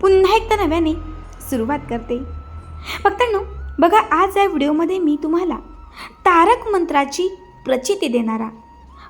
पुन्हा एकदा नव्याने सुरुवात करते. भक्तांनो बघा आज या व्हिडिओमध्ये मी तुम्हाला तारक मंत्राची प्रचिती देणारा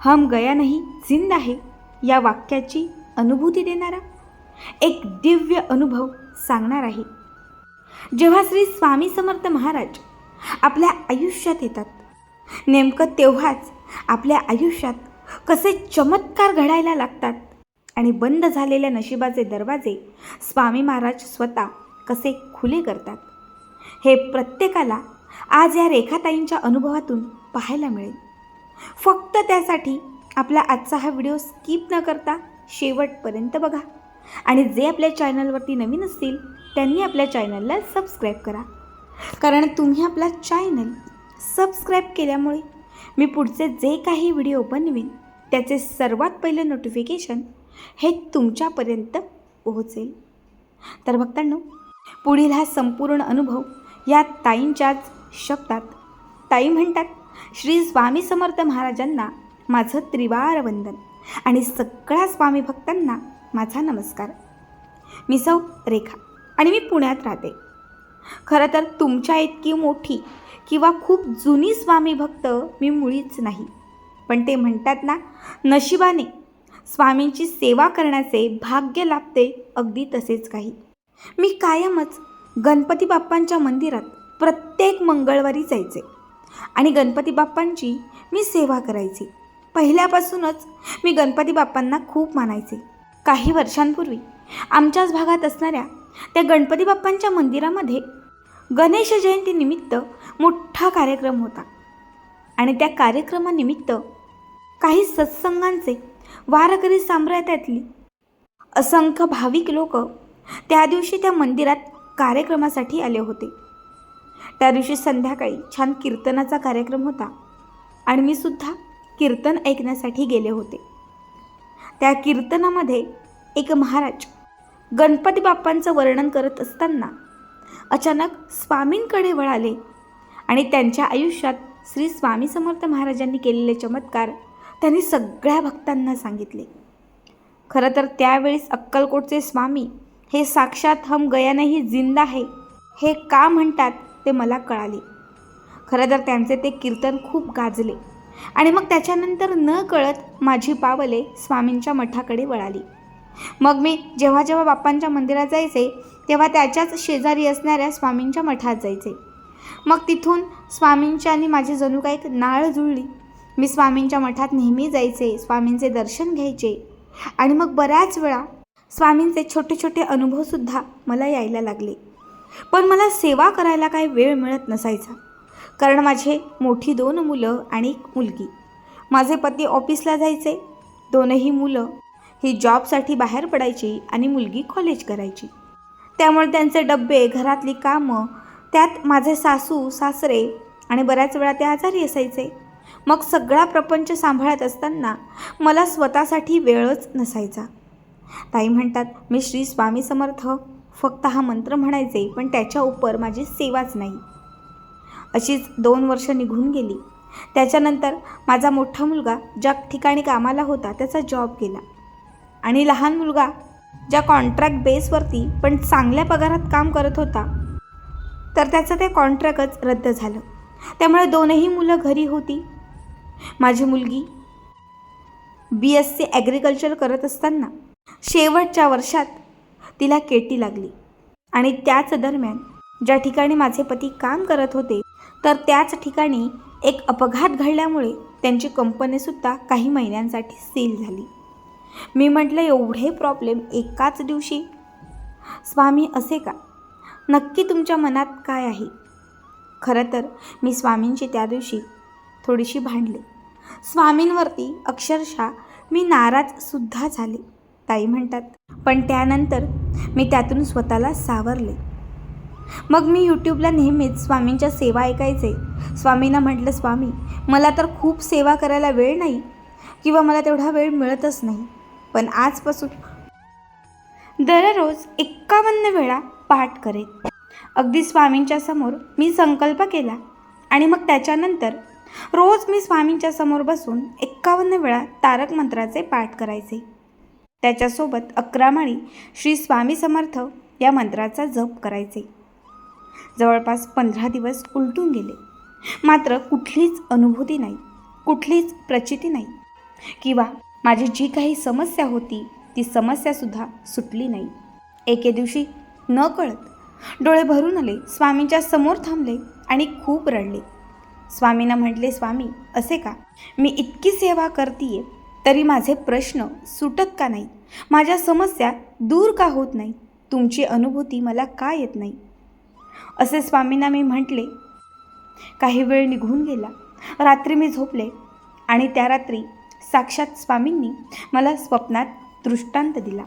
हम गया नाही जिंद आहे या वाक्याची अनुभूती देणारा एक दिव्य अनुभव सांगणार आहे. जेव्हा श्री स्वामी समर्थ महाराज आपल्या आयुष्यात येतात नेमकं तेव्हाच आपल्या आयुष्यात कसे चमत्कार घडायला लागतात आणि बंद झालेल्या नशिबाचे दरवाजे स्वामी महाराज स्वतः कसे खुले करतात. हे प्रत्येकाला आज या रेखाताईंच्या अनुभवातून पाहायला मिळेल. फक्त त्यासाठी आपला आजचा हा व्हिडिओ स्किप न करता शेवटपर्यंत बघा. आणि जे आपल्या चॅनलवरती नवीन असतील त्यांनी आपल्या चॅनलला सबस्क्राईब करा. कारण तुम्ही आपला चॅनल सबस्क्राईब केल्यामुळे मी पुढचे जे काही व्हिडिओ बनवेन त्याचे सर्वात पहिले नोटिफिकेशन हे तुमच्यापर्यंत पोहोचेल. तर भक्तांनो पुढील हा संपूर्ण अनुभव या ताईंच्याच शब्दात. ताई म्हणतात श्री स्वामी समर्थ महाराजांना माझं त्रिवार वंदन आणि सगळ्या स्वामी भक्तांना माझा नमस्कार. मी सौ रेखा आणि मी पुण्यात राहते. खरं तर तुमच्या इतकी मोठी किंवा खूप जुनी स्वामी भक्त मी मुळीच नाही. पण ते म्हणतात ना नशिबाने स्वामींची सेवा करण्याचे भाग्य लाभते अगदी तसेच काही. मी कायमच गणपती बाप्पांच्या मंदिरात प्रत्येक मंगळवारी जायचे. आणि गणपती बाप्पांची मी सेवा करायची. पहिल्यापासूनच मी गणपती बाप्पांना खूप मानायचे. काही वर्षांपूर्वी आमच्याच भागात असणाऱ्या त्या गणपती बाप्पांच्या मंदिरामध्ये गणेश जयंतीनिमित्त मोठा कार्यक्रम होता. आणि त्या कार्यक्रमानिमित्त काही सत्संगांचे वारकरी साम्राज्यातली. असंख्य भाविक लोक त्या दिवशी त्या मंदिरात कार्यक्रमासाठी आले होते. त्या दिवशी संध्याकाळी छान कीर्तनाचा कार्यक्रम होता आणि मी सुद्धा कीर्तन ऐकण्यासाठी गेले होते. त्या कीर्तनामध्ये एक महाराज गणपती बाप्पांचं वर्णन करत असताना अचानक स्वामींकडे वळाले आणि त्यांच्या आयुष्यात श्री स्वामी समर्थ महाराजांनी केलेले चमत्कार त्यांनी सगळ्या भक्तांना सांगितले. खरं तर त्यावेळेस अक्कलकोटचे स्वामी हे साक्षात हम गयानही जिंदा आहे हे का म्हणतात ते मला कळाले. खरं तर त्यांचे ते कीर्तन खूप गाजले. आणि मग त्याच्यानंतर न कळत माझी पावले स्वामींच्या मठाकडे वळाली. मग मी जेव्हा जेव्हा बाप्पांच्या मंदिरात जायचे तेव्हा त्याच्याच शेजारी असणाऱ्या स्वामींच्या मठात जायचे. मग तिथून स्वामींच्या आणि माझी जणू काही एक नाळ जुळली. मी स्वामींच्या मठात नेहमी जायचे स्वामींचे दर्शन घ्यायचे. आणि मग बऱ्याच वेळा स्वामींचे छोटे छोटे अनुभवसुद्धा मला यायला लागले. पण मला सेवा करायला काही वेळ मिळत नसायचा. कारण माझे मोठी दोन मुलं आणि एक मुलगी. माझे पती ऑफिसला जायचे. दोनही मुलं ही जॉबसाठी बाहेर पडायची आणि मुलगी कॉलेज करायची. त्यामुळे त्यांचे डब्बे घरातली कामं त्यात माझे सासू सासरे आणि बऱ्याच वेळा ते आजारी असायचे. मग सगळा प्रपंच सांभाळत असताना मला स्वतःसाठी वेळच नसायचा. ताई म्हणतात मी श्री स्वामी समर्थ. फक्त हा मंत्र म्हणायचे पण त्याच्या उपर माझी सेवाच नाही. अशीच दोन वर्ष निघून गेली. त्याच्यानंतर माझा मोठा मुलगा ज्या ठिकाणी कामाला होता त्याचा जॉब गेला आणि लहान मुलगा ज्या कॉन्ट्रॅक्ट बेसवरती पण चांगल्या पगारात काम करत होता तर त्याचं ते कॉन्ट्रॅक्टच रद्द झालं. त्यामुळे दोनही मुलं घरी होती. माझी मुलगी बी एस सी ॲग्रिकल्चर करत असताना शेवटच्या वर्षात तिला केटी लागली. आणि त्याच दरम्यान ज्या ठिकाणी माझे पती काम करत होते तर त्याच ठिकाणी एक अपघात घडल्यामुळे त्यांची कंपनीसुद्धा काही महिन्यांसाठी सील झाली. मी म्हटलं एवढे प्रॉब्लेम एकाच दिवशी? स्वामी असे का? नक्की तुमच्या मनात काय आहे? खरं तर मी स्वामींची त्या दिवशी थोडीशी भांडले. स्वामींवरती अक्षरशः मी नाराजसुद्धा झाले ताई म्हणतात. पण त्यानंतर मी त्यातून स्वतःला सावरले. मग मी यूट्यूबला नेहमीच स्वामींच्या सेवा ऐकायचे. स्वामींना म्हटलं स्वामी मला तर खूप सेवा करायला वेळ नाही किंवा मला तेवढा वेळ मिळतच नाही. पण आजपासून दररोज एक्कावन्न वेळा पाठ करेन. अगदी स्वामींच्या समोर मी संकल्प केला आणि मग त्याच्यानंतर रोज मी स्वामींच्या समोर बसून एक्कावन्न वेळा तारक मंत्राचे पाठ करायचे. त्याच्यासोबत अकरा माळी श्री स्वामी समर्थ या मंत्राचा जप करायचे. जवळपास पंधरा दिवस उलटून गेले. मात्र कुठलीच अनुभूती नाही कुठलीच प्रचिती नाही किंवा माझी जी काही समस्या होती ती समस्यासुद्धा सुटली नाही. एके दिवशी न कळत डोळे भरून आले स्वामींच्या समोर थांबले आणि खूप रडले. स्वामींना म्हटले स्वामी असे का? मी इतकी सेवा करतीये तरी माझे प्रश्न सुटत का नाही माझ्या समस्या दूर का होत नाही तुमची अनुभूती मला का येत नाही? असे स्वामींना मी म्हटले काही वेळ निघून गेला. रात्री मी झोपले आणि त्या रात्री साक्षात स्वामींनी मला स्वप्नात दृष्टांत दिला.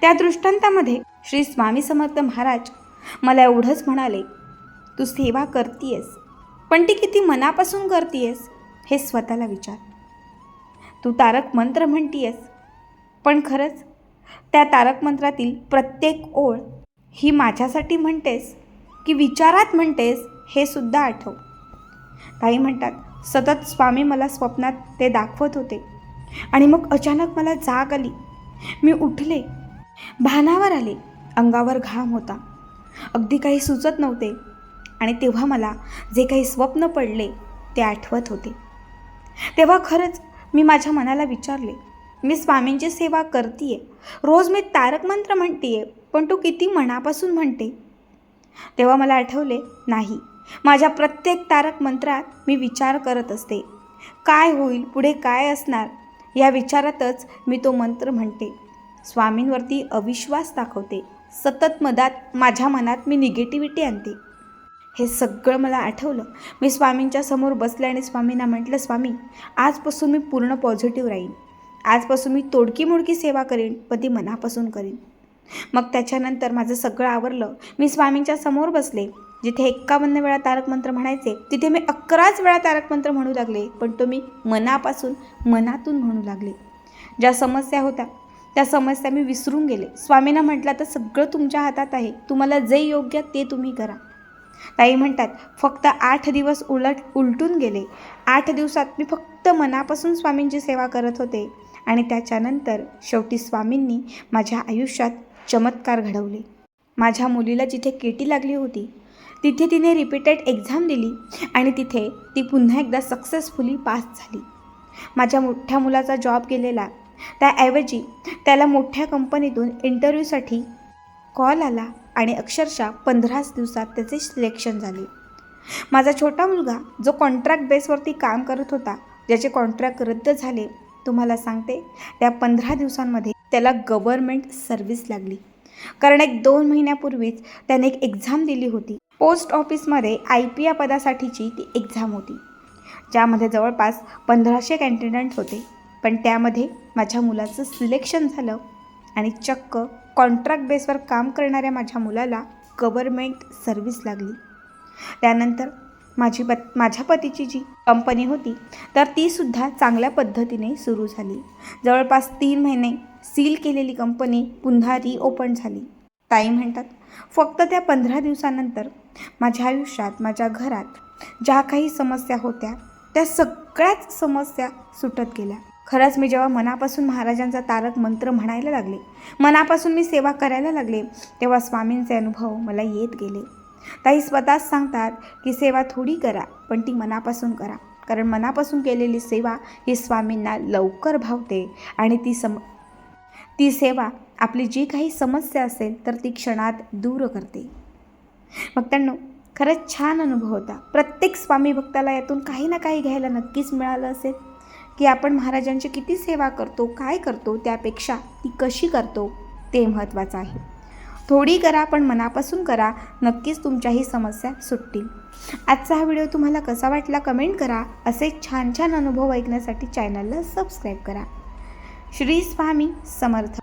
त्या दृष्टांतामध्ये श्री स्वामी समर्थ महाराज मला एवढंच म्हणाले तू सेवा करतीयस. पण ती किती मनापासून करतीयस? हे स्वतःला विचार. तू तारक मंत्र म्हणतीयस. पण खरंच त्या तारक मंत्रातील प्रत्येक ओळ ही माझ्यासाठी म्हणतेस की विचारात म्हणतेस हे सुद्धा आठव. काही म्हणतात सतत स्वामी मला स्वप्नात ते दाखवत होते. आणि मग अचानक मला जाग आली. मी उठले. भानावर आले. अंगावर घाम होता. अगदी काही सुचत नव्हते. आणि तेव्हा मला जे काही स्वप्न पडले ते आठवत होते. तेव्हा खरंच मी माझ्या मनाला विचारले मी स्वामींची सेवा करतीये. रोज मी तारक मंत्र म्हणतीये पण तू किती मनापासून म्हणते? तेव्हा मला आठवले नाही. माझ्या प्रत्येक तारक मंत्रात मी विचार करत असते. काय होईल पुढे काय असणार या विचारातच मी तो मंत्र म्हणते. स्वामींवरती अविश्वास दाखवते. सतत मधात माझ्या मनात मी निगेटिव्हिटी आणते. हे सगळं मला आठवलं. मी स्वामींच्या समोर बसले आणि स्वामींना म्हटलं स्वामी आजपासून मी पूर्ण पॉझिटिव्ह राहीन. आजपासून मी तोडकी मोडकी सेवा करेन पण ती मनापासून करेन. मग त्याच्यानंतर माझं सगळं आवरलं. मी स्वामींच्या समोर बसले. जिथे एक्कावन्न वेळा तारक मंत्र म्हणायचे तिथे मी अकराच वेळा तारक मंत्र म्हणू लागले पण तो मी मनापासून मनातून म्हणू लागले. ज्या समस्या होत्या त्या समस्या मी विसरून गेले. स्वामींना म्हटलं तर सगळं तुमच्या हातात आहे. तुम्हाला जे योग्य ते तुम्ही करा. ताई म्हणतात फक्त आठ दिवस उलट उलटून गेले. आठ दिवसात मी फक्त मनापासून स्वामींची सेवा करत होते आणि त्याच्यानंतर शेवटी स्वामींनी माझ्या आयुष्यात चमत्कार घडवले. माझ्या मुलीला जिथे केटी लागली होती तिथे तिने रिपीटेड एक्झाम दिली आणि तिथे ती पुन्हा एकदा सक्सेसफुली पास झाली. माझ्या मोठ्या मुलाचा जॉब गेलेला त्याऐवजी त्याला मोठ्या कंपनीतून इंटरव्ह्यूसाठी कॉल आला. आणि अक्षरशः पंधराच दिवसात त्याचे सिलेक्शन झाले. माझा छोटा मुलगा जो कॉन्ट्रॅक्ट बेसवरती काम करत होता ज्याचे कॉन्ट्रॅक्ट रद्द झाले तुम्हाला सांगते त्या पंधरा दिवसांमध्ये त्याला गव्हर्मेंट सर्व्हिस लागली. कारण एक दोन महिन्यापूर्वीच त्याने एक एक्झाम दिली होती. पोस्ट ऑफिसमध्ये आय पी या पदासाठीची ती एक्झाम होती. ज्यामध्ये जवळपास पंधराशे कॅन्डिडेंट होते. पण त्यामध्ये माझ्या मुलाचं सिलेक्शन झालं. आणि चक्क कॉन्ट्रॅक्ट बेसवर काम करणाऱ्या माझ्या मुलाला गव्हर्मेंट सर्व्हिस लागली. त्यानंतर माझी पत माझ्या पतीची जी कंपनी होती तर तीसुद्धा चांगल्या पद्धतीने सुरू झाली. जवळपास तीन महिने सील केलेली कंपनी पुन्हा रिओपन झाली. ताई म्हणतात फक्त त्या पंधरा दिवसानंतर माझ्या आयुष्यात माझ्या घरात ज्या काही समस्या होत्या त्या सगळ्याच समस्या सुटत गेल्या. खरंच मी जेव्हा मनापासून महाराजांचा तारक मंत्र म्हणायला लागले मनापासून मी सेवा करायला लागले तेव्हा स्वामींचे अनुभव मला येत गेले. ताई स्वतःच सांगतात की सेवा थोडी करा पण ती मनापासून करा. कारण मनापासून केलेली सेवा ही स्वामींना लवकर भावते आणि ती सम ती सेवा आपली जी काही समस्या असेल तर ती क्षणात दूर करते. मग त्यांना खरंच छान अनुभव होता. प्रत्येक स्वामी भक्ताला यातून काही ना काही घ्यायला नक्कीच मिळालं असेल. की आपण महाराजांची किती सेवा करतो काय करतो त्यापेक्षा ती कशी करतो ते महत्त्वाचं आहे. थोडी करा पण मनापासून करा नक्कीच तुमच्याही समस्या सुटतील. आजचा हा व्हिडिओ तुम्हाला कसा वाटला कमेंट करा असे छान छान अनुभव ऐकण्यासाठी चॅनलला सबस्क्राईब करा. श्री स्वामी समर्थ.